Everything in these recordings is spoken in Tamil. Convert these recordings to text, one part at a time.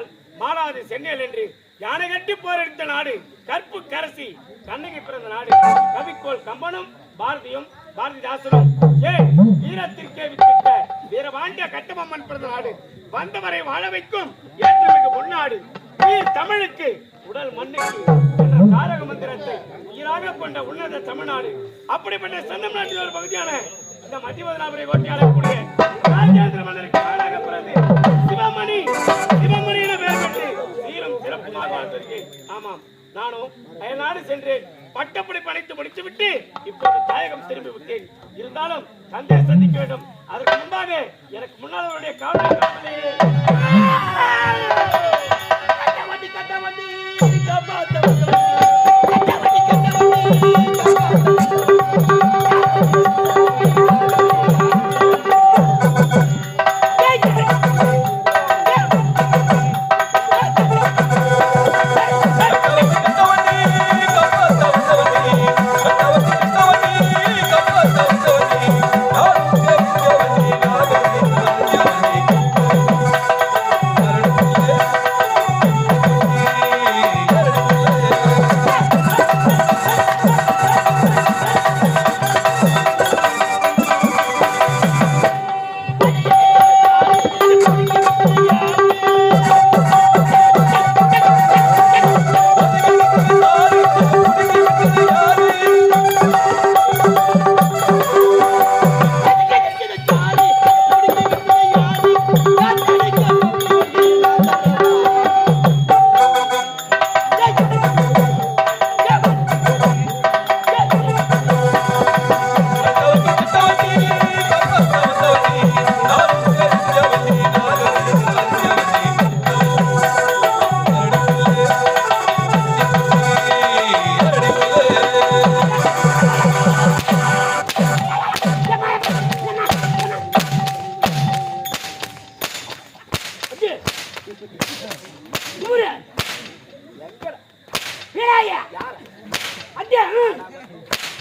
போரடித்தால் மாறாது சென்னையில் என்று யானை கட்டி போரெடுத்த நாடு கற்பு கரசி கண்ணகி பிறந்த நாடு. கவிக்கோள் கம்பனும் பாரதியும் பாரதிதாசனும். ஏ வீரத்திற்கே வித்திட்ட வீரபாண்டிய கட்டபொம்மன் பிறந்த நாடு வந்தவரை வாழ வைக்கும் ஏற்றமிகு பொன்னாடு. நீர் தமிழுக்கு உடல் மண்ணுக்கு என்ற தாரக மந்திரத்தை உயிராக கொண்ட உன்னத தமிழ்நாடு. அப்படிப்பட்ட சென்னம் நாட்டில் ஒரு பகுதியான இந்த மத்திய மத்தியமதுராபுரை ஓட்டி அழைக்கக்கூடிய ராஜேந்திர மன்னருக்கு நாடாக பிறந்து சிவமணி ஆமாம். நானும் அயல்நாடு சென்றேன். பட்டப்படி படைத்து முடித்து விட்டு இப்போது தாயகம் திரும்பி விட்டேன். இருந்தாலும் தந்தையை சந்திக்க வேண்டும். அதற்கு முன்பாக எனக்கு முன்னால் அவருடைய காவலை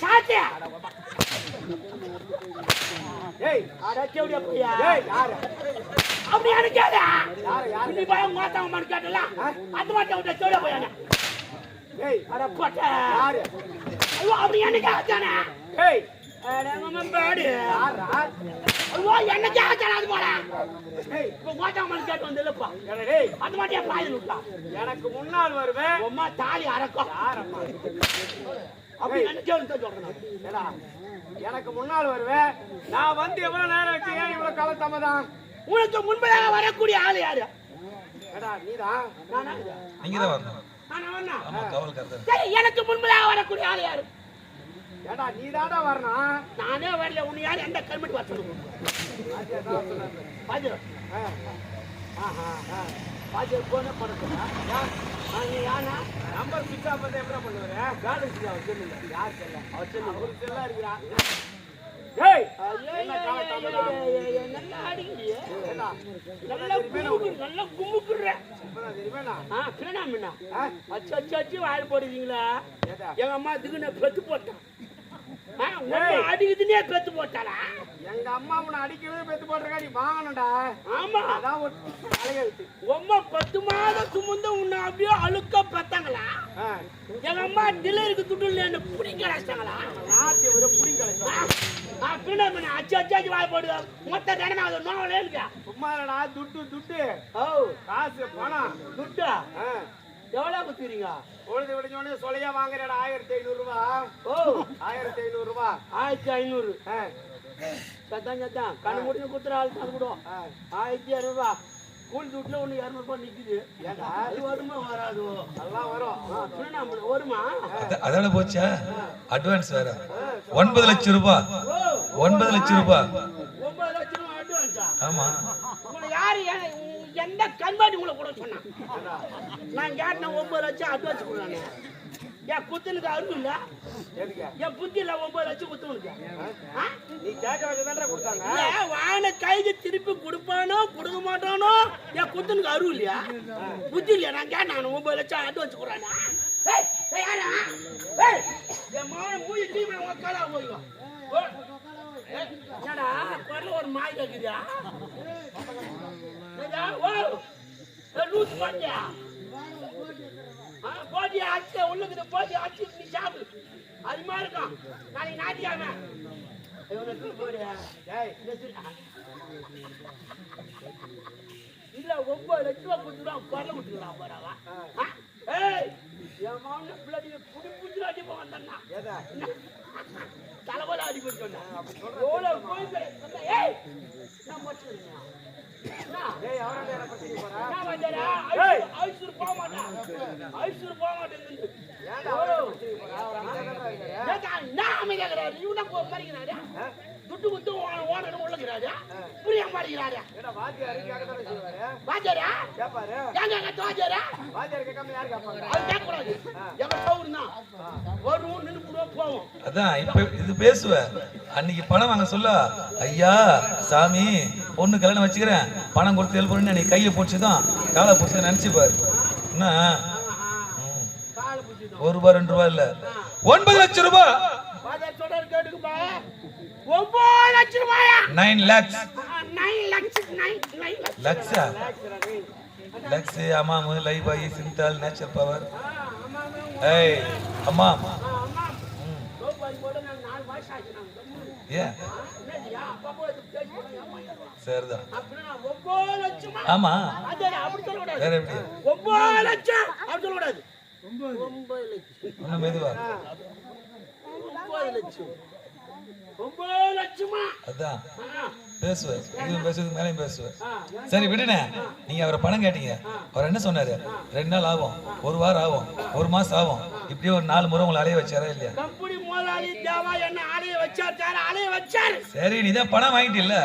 சாத்தியா? ஏய் போயா ஏய் யாரு? அப்படி அடச்சேடா யாரு யாரு நீ விட்ட சேடியா போயா அப்படி என்ன கேட்டானே ஏய். பாடு. ஐயோ என்ன கேட்டானே அது போல? கேட்டு வந்தலப்பா ஏய் அது எனக்கு முன்னால் வருவேன். அம்மா தாலி அரக்கும். யாரம்மா? அப்படி தான் சொல்றேன். ஏடா எனக்கு முன்னால் வருவேன் நான் வந்து எவ்வளவு நேரம் ஆச்சு? ஏன் இவ்வளவு காலத்தாமதான் உனக்கு முன்பதாக வரக்கூடிய ஆள் யாரு? ஏடா நீதான் நானா நீங்க தான் வரணும் நானா வரணும்? ஆமா காவல் கருத்து சரி எனக்கு முன்பதாக வரக்கூடிய ஆள் யாரு? ஏடா நீதாடா வரணும் நானே வரல. உன்னை யார் எந்த கல்மெண்ட் வர சொல்லுங்க பாஜர் போன படத்துக்கா நீ யானா நம்பர் ஆஃப் பண்ணி எப்படி பண்ணுவேன் காலேஜ் அவர் சொல்லுங்க. யார் சொல்ல. அவர் செல்லா இருக்கிறான் ஏய்! நல்லா அடிக்கிறியே ஏடா நல்லா கும்புக்கு நல்லா ஆ, அச்சு அச்சு அச்சு வாயில் போடுவீங்களா ஏடா எங்க அம்மா இதுக்கு நான் பெத்து போட்டேன் அடிக்குதுன்னே பெத்து போட்டாளா? எங்க அம்மா உன்னை அடிக்கிறது பெத்து போட்டிருக்கா நீ வாங்கணும்டா. ஆமா. அதான் ஒரு தலையெழுத்து. உம்மா பத்து மாதம் சுமந்து உன்னை அப்படியே அழுக்க பெத்தாங்களா எங்க அம்மா டில்லருக்கு துட்டு இல்லைன்னு பிடிக்க கலாச்சிட்டாங்களா நாட்டி ஒரு பிரணாமிண்ணா அச்சு அச்சு அச்சு வாயில் போடுங்க மொத்த தினமே அது நோவலே இருக்கா சும்மா துட்டு துட்டு. ஓ. காசு பணம். துட்டா? எவ்வளோ குத்துறீங்க பொழுது விடிஞ்ச உடனே சொல்லையா வாங்குறடா ஆயிரத்தி ஐநூறு ரூபா. ஓ. ஆயிரத்தி ஐநூறு ரூபா. ஆயிரத்தி ஐநூறு. ஆ, சத்தான் சத்தான் கண்ணு முடிஞ்சு குத்துற ஆள் தான் கூட. ஆயிரத்தி இரநூறுவா கூலி துட்டில் ஒன்று இரநூறுபா நிற்குது ஏண்டா? அது வருமா வராதோ? அதெல்லாம் வரும். வருமா? அத- அதான போச்சா? அட்வான்ஸ் வேற. ஒன்பது லட்சம் ரூபாய் ஓ. ஒன்பது லட்சம் ரூபாய் ஒன்பது லட்சம் ரூபா அட்வான்ஸா ஆமா. எந்த கண்பாடி உங்களை கூட சொன்னான். நான் கேட்டேன் ஒன்பது லட்சம் அட்வான்ஸ் கொடுறானே என் குத்துனுக்கு அருள் இல்ல. என் புத்தி இல்ல ஒன்பது லட்சம் குத்துனுக்கு நீ கேட்க கொடுத்தாங்க. வாங்கின கைக்கு திருப்பி கொடுப்பானோ கொடுக்க மாட்டானோ என் குத்தனுக்கு அருள் இல்லையா? புத்தி இல்லையா? நான் கேட்டேன் ஒன்பது லட்சம் அட்வான்ஸ் கொடுறானா என் மகனை மூஞ்சி தீவிர உக்காலா போய்க்கோ ஓ. ஏய், என்னடா குரல்ல ஒரு மாய் கேக்குதா என்னடா? ஓ ஆ, போட்டியா அச்சு உள்ளுக்குது போட்டி அச்சு நீ சாப்பிடு அது மாதிரி இருக்கும் நாளைக்கு நாட்டியாம ஏய் இல்ல ஒன்பது லட்ச ரூபா கொடுத்துருவான் குரல விட்டுக்கிறான் போறாவா ஏய் என் மகன் பிள்ளைடி புடி புடிச்சு அடி போவான் எதா தலைவல அடி போட்டு சொன்னேன் எவ்வளவு ஏய் நான் மட்டும் என்ன போக போக துட்டு குத்து ஓனர் உள்ளக்கிறாரு புரிய மாட்டேங்கிறாரு வாத்தியாரு ஏங்க எங்க தோஜரா கேட்காம யார் கேட்பாங்க அது கேட்கக்கூடாது வரும் நின்று போவோம் அதான் இப்ப இது பேசுவ. அன்னைக்கு பணம் வாங்க சொல்ல ஐயா சாமி பொண்ணு கல்யாணம் வச்சுக்கிறேன். பணம் கொடுத்து ஹெல்ப் பண்ணி நீ கையை போச்சுதான் காலை பிடிச்சி நினச்சி பாரு. என்ன? ஒரு ரூபாய் ரெண்டு ரூபாய் இல்ல. ஒன்பது லட்சம் ரூபாய் ஒன்பது லட்சம் ரூபாயா nine lakhs லக்ஸா Lux Lifebuoy Cinthol nature power ஏய் அம்மா அம்மா ரூபாய் போட நான் நாலு மாசம் ஆச்சு நான் ஏன் என்னடியா அப்பா போய் பேசி போனா ஏமாயிடுவான் சரிதான். ஆமா. வேற எப்படி? ஒன்பது லட்சம். அப்படி சொல்லக்கூடாது ஒன்பது லட்சம். மெதுவா ஒன்பது லட்சம். ஒன்பது லட்சமா. அதான். ஆ, பேசுவேன் இதுவும் பேசுறதுக்கு மேலேயும் பேசுவேன் ஆ. சரி விடுனே. நீங்க அவரை பணம் கேட்டீங்க. அவர் என்ன சொன்னாரு? ரெண்டு நாள் ஆகும். ஒரு வாரம் ஆகும். ஒரு மாசம் ஆகும். இப்படியே ஒரு நாலு முறை உங்களை அலைய வச்சாரா இல்லையா? கம்பெனி முதலாளி தேவா என்ன ஆலைய வச்சார் சார்? ஆலைய வச்சார். சரி நீ தான் பணம் வாங்கிட்டு இல்ல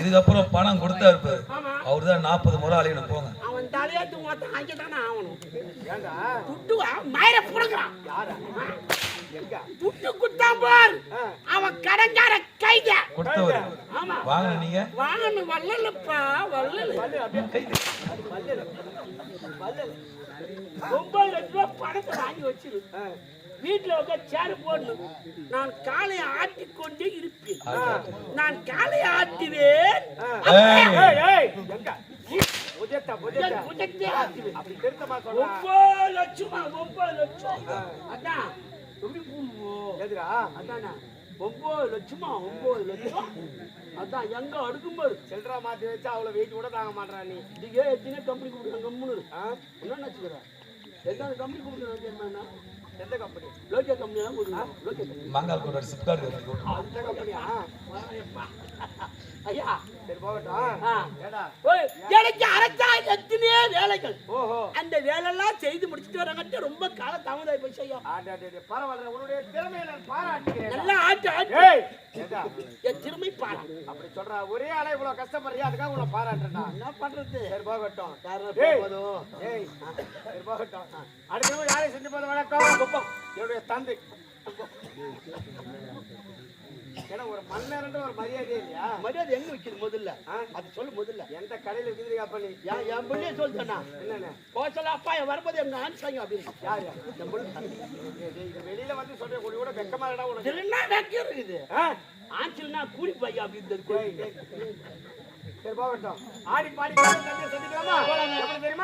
இதுக்கப்புறம் பணம் கொடுத்தா இருப்பாரு அவர் தான் நாற்பது முறை அலையணும் போங்க. அவன் தலையத்து மொத்தம் அங்கே தானே ஆகணும். ஏண்டா? துட்டு மயிர புடுங்குறான். யாரா? துட்டு குத்தா பார். அவன் கடங்கார கைத. ஆமா. வாங்க நீங்க? வாங்கணும் வல்லலப்பா வல்லல ஒன்பது லட்ச ரூபாய் பணத்தை வாங்கி வச்சிரு. வீட்டுல உட்காந்து சேர் போடணும். நான் காலையை ஆட்டிக்கொண்டே இருப்பேன். நான் காலையை ஆட்டுவேன். ஒன்பது லட்சமா ஒன்பது லட்சம். அதான் எப்படி போடுவோம் எதுடா? அதானே. ஒன்பது லட்சமா? ஒன்பது லட்சம்? அதான் எங்க அடுக்கும்போது சில்லறை மாத்தி வச்சா அவ்வளவு வெயிட் கூட தாங்க மாட்டா நீ. இதுக்கே எத்தனை கம்பெனி கொடுக்குறாங்க கம்முன்னு? என்ன நினச்சிக்கிறேன் எத்தனை கம்பெனி என்னன்னா எந்த கம்பெனி லோக்கே கம்பெனி தான் கொடுக்குறாங்க. லோக்கே கம்பெனி மாங்கால் கூட சிப்கார்டு அந்த கம்பெனியா ஐயா. எனக்கு அரசாங்க எத்தனையோ வேலைகள். ஓஹோ. அந்த வேலையெல்லாம் செய்து முடிச்சுட்டு வரங்கிட்ட ரொம்ப கால தாமதாய் டே, டே, பரவாயில்ல உன்னுடைய திறமையை நான் பாராட்டுகிறேன். நல்லா ஆட்டு ஆட்டு. என் திறமை பாரு. அப்படி சொல்றா ஒரே ஆளே இவ்வளவு கஷ்டப்படுறியா அதுக்காக உன்னை பாராட்டுறா என்ன பண்றது? சரி போகட்டும். சரி போகட்டும். அடுத்த யாரை செஞ்சு போது வணக்கம் என்னுடைய தந்தை. ஏன்னா ஒரு மன்னர்ன்ற ஒரு மரியாதை இல்லையா? மரியாதை எங்க வைக்கிறது முதல்ல? அது சொல்லு முதல்ல. எந்த கடையில அப்ப நீ. என் பிள்ளைய சொல்லிட்டேனா என்னன்னு? கோசல அப்பா என் வரும்போது எங்க ஆன்சாங்க அப்படின்னு. யாரு? என் பிள்ளை வெளியில வந்து சொல்ற கொஞ்சம் கூட வெக்கமா இல்லடா உனக்கு. திருநா வைக்க இருக்குது? ஆன்சில்னா கூலி பையா அப்படின்னு சரி போகட்டும். ஆடி பாடி சந்திக்கலாமா? தெரியுமா?